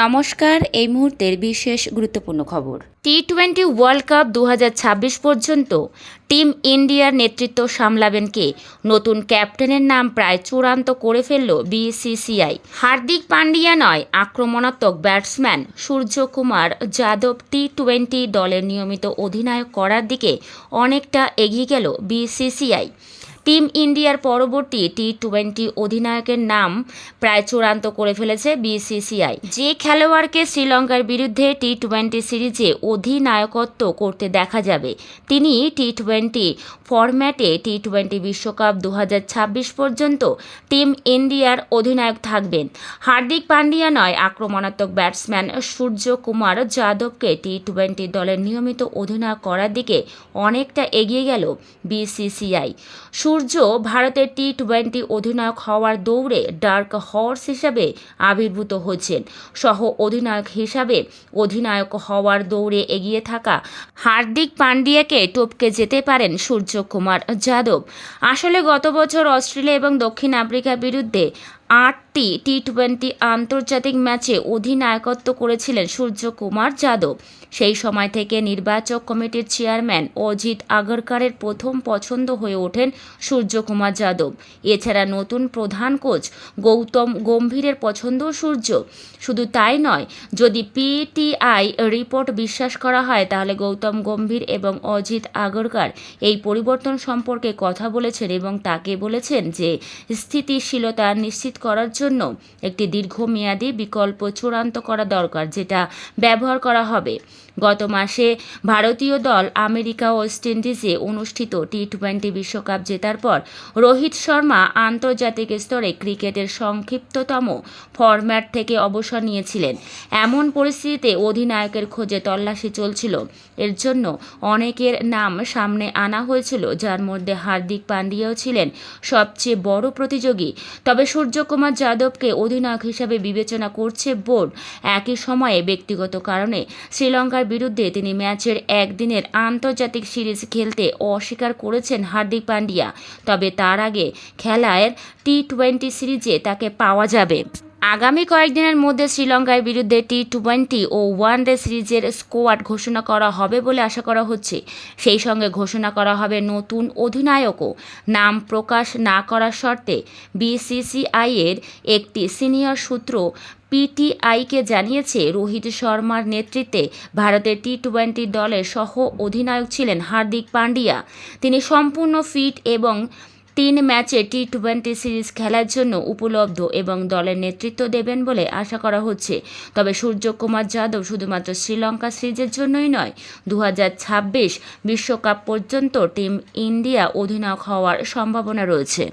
নমস্কার, এই মুহূর্তের বিশেষ গুরুত্বপূর্ণ খবর। টি টোয়েন্টি ওয়ার্ল্ড কাপ দু হাজার ছাব্বিশ পর্যন্ত টিম ইন্ডিয়ার নেতৃত্ব সামলাবেন কে? নতুন ক্যাপ্টেনের নাম প্রায় চূড়ান্ত করে ফেলল বিসিসিআই হার্দিক পান্ডিয়া নয়, আক্রমণাত্মক batsman Suryakumar Yadav T twenty দলের নিয়মিত অধিনায়ক করার দিকে অনেকটা এগিয়ে গেল বিসিসিআই টিম ইন্ডিয়ার পরবর্তী টি টোয়েন্টি অধিনায়কের নাম প্রায় চূড়ান্ত করে ফেলেছে বিসিসিআই যে খেলোয়াড়কে শ্রীলঙ্কার বিরুদ্ধে টি টোয়েন্টি সিরিজে অধিনায়কত্ব করতে দেখা যাবে, তিনি টি টোয়েন্টি ফরম্যাটে টি টোয়েন্টি বিশ্বকাপ দু হাজার ছাব্বিশ পর্যন্ত টিম ইন্ডিয়ার অধিনায়ক থাকবেন। হার্দিক পান্ডিয়া নয়, আক্রমণাত্মক ব্যাটসম্যান সূর্য কুমার যাদবকে টি টোয়েন্টি দলের নিয়মিত অধিনায়ক করার দিকে অনেকটা এগিয়ে গেল বিসিসিআই সূর্য ভারতের টি টোয়েন্টি অধিনায়ক হওয়ার দৌড়ে ডার্ক হর্স হিসাবে আবির্ভূত হয়েছেন। সহ অধিনায়ক হিসাবে অধিনায়ক হওয়ার দৌড়ে এগিয়ে থাকা হার্দিক পান্ডিয়াকে টপকে যেতে পারেন সূর্যকুমার যাদব। আসলে গত বছর অস্ট্রেলিয়া এবং দক্ষিণ আফ্রিকার বিরুদ্ধে আটটি টি টোয়েন্টি আন্তর্জাতিক ম্যাচে অধিনায়কত্ব করেছিলেন সূর্যকুমার যাদব। সেই সময় থেকে নির্বাচক কমিটির চেয়ারম্যান অজিত আগরকারের প্রথম পছন্দ হয়ে ওঠেন সূর্যকুমার যাদব। এছাড়া নতুন প্রধান কোচ গৌতম গম্ভীরের পছন্দও সূর্য। শুধু তাই নয়, যদি পিটিআই রিপোর্ট বিশ্বাস করা হয়, তাহলে গৌতম গম্ভীর এবং অজিত আগরকার এই পরিবর্তন সম্পর্কে কথা বলেছেন এবং তাকে বলেছেন যে স্থিতিশীলতা নিশ্চিত করার জন্য একটি দীর্ঘমেয়াদী বিকল্প চূড়ান্ত করা দরকার, যেটা ব্যবহার করা হবে। গত মাসে ভারতীয় দল আমেরিকা ওয়েস্ট ইন্ডিজে অনুষ্ঠিত টি টোয়েন্টি বিশ্বকাপ জেতার পর রোহিত শর্মা আন্তর্জাতিক স্তরে ক্রিকেটের সংক্ষিপ্ততম ফরম্যাট থেকে অবসর নিয়েছিলেন। এমন পরিস্থিতিতে অধিনায়কের খোঁজে তল্লাশি চলছিল। এর জন্য অনেকের নাম সামনে আনা হয়েছিল, যার মধ্যে হার্দিক পান্ডিয়াও ছিলেন সবচেয়ে বড় প্রতিযোগী। তবে সূর্যকুমার যাদবকে অধিনায়ক হিসাবে বিবেচনা করছে বোর্ড। একই সময়ে ব্যক্তিগত কারণে শ্রীলঙ্কার বিরুদ্ধে তিনি ম্যাচের একদিনের আন্তর্জাতিক সিরিজ খেলতে অস্বীকার করেছেন হার্দিক পান্ডিয়া। তবে তার আগে খেলায় টি টোয়েন্টি সিরিজে তাকে পাওয়া যাবে। আগামী কয়েকদিনের মধ্যে শ্রীলঙ্কার বিরুদ্ধে টি টোয়েন্টি ও ওয়ান ডে সিরিজের স্কোয়াড ঘোষণা করা হবে বলে আশা করা হচ্ছে। সেই সঙ্গে ঘোষণা করা হবে নতুন অধিনায়কও। নাম প্রকাশ না করার শর্তে বিসিসিআই এর একটি সিনিয়র সূত্র পিটিআইকে জানিয়েছে, রোহিত শর্মার নেতৃত্বে ভারতের টি টোয়েন্টি দলের সহ অধিনায়ক ছিলেন হার্দিক পান্ডিয়া। তিনি সম্পূর্ণ ফিট এবং তিন ম্যাচে টি টোয়েন্টি সিরিজ খেলার জন্য উপলব্ধ এবং দলের নেতৃত্ব দেবেন বলে আশা করা হচ্ছে। তবে সূর্যকুমার যাদব শুধুমাত্র শ্রীলঙ্কা সিরিজের জন্যই নয় দু বিশ্বকাপ পর্যন্ত টিম ইন্ডিয়া অধিনায়ক হওয়ার সম্ভাবনা রয়েছে।